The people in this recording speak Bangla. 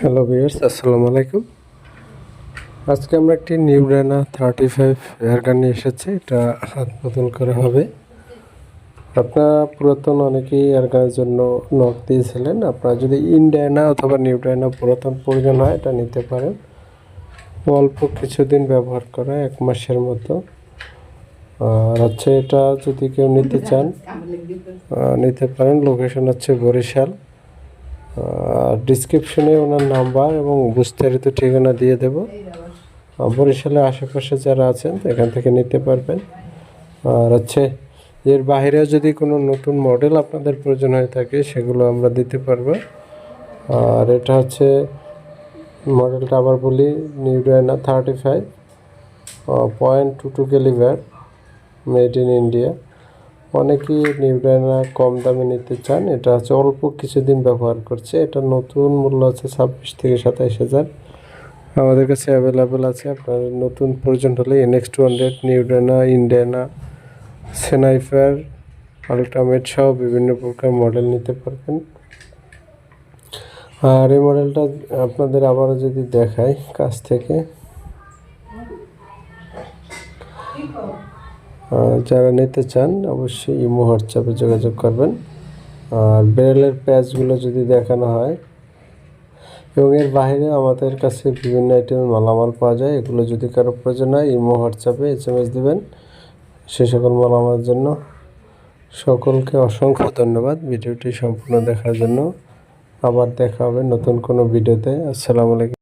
হ্যালো ভিউয়ার্স আসসালামু আলাইকুম আজকে আমরা একটি নিউ থার্টি ফাইভ এয়ারগান নিয়ে এসেছি। এটা হাত নতুন করে হবে। আপনারা পুরাতন অনেকেই এয়ারগানের জন্য নখ দিয়েছিলেন। আপনারা যদি ইনডায়না অথবা নিউ পুরাতন প্রয়োজন হয়, এটা নিতে পারেন। অল্প কিছুদিন ব্যবহার করা, এক মাসের মতো। আর হচ্ছে এটা যদি কেউ নিতে চান নিতে পারেন। লোকেশন হচ্ছে বরিশাল। ডিসক্রিপশনে ওনার নাম্বার এবং বিস্তারিত ঠিকানা দিয়ে দেব। বরিশালের আশেপাশে যারা আছেন, এখান থেকে নিতে পারবেন। আর হচ্ছে, এর বাইরে যদি কোনো নতুন মডেল আপনাদের প্রয়োজন হয়ে থাকে, সেগুলো আমরা দিতে পারব। আর এটা হচ্ছে মডেলটা আবার বলি new Diana thirty five point two two caliber made in India অনেকেই নিউডায়না কম দামে নিতে চান। এটা হচ্ছে অল্প কিছুদিন ব্যবহার করছে। এটা নতুন মূল্য আছে ছাব্বিশ থেকে সাতাইশ হাজার। আমাদের কাছে অ্যাভেলেবেল আছে। আপনার নতুন প্রয়োজন হলে এনএক্স টু হান্ড্রেড নিউডায়না ইন্ডিয়ানা সেনাইফার আলট্রামেট সহ বিভিন্ন প্রকার মডেল নিতে পারবেন। আর এই মডেলটা আপনাদের আবারও যদি দেখাই কাছ থেকে। যারা নিতে চান, অবশ্যই ইমো, হোয়াটসঅ্যাপে যোগাযোগ করবেন। আর বেরেলের প্যাচগুলো যদি দেখানো হয়, এবং এর বাইরে আমাদের কাছে বিভিন্ন আইটেমের মালামাল পাওয়া যায়, এগুলো যদি কারও প্রয়োজন হয়, ইমো, হোয়াটসঅ্যাপে এস এম এস দেবেন। সে সকল মালামালের জন্য সকলকে অসংখ্য ধন্যবাদ। ভিডিওটি সম্পূর্ণ দেখার জন্য। আবার দেখা হবে নতুন কোনো ভিডিওতে। আসসালামু আলাইকুম।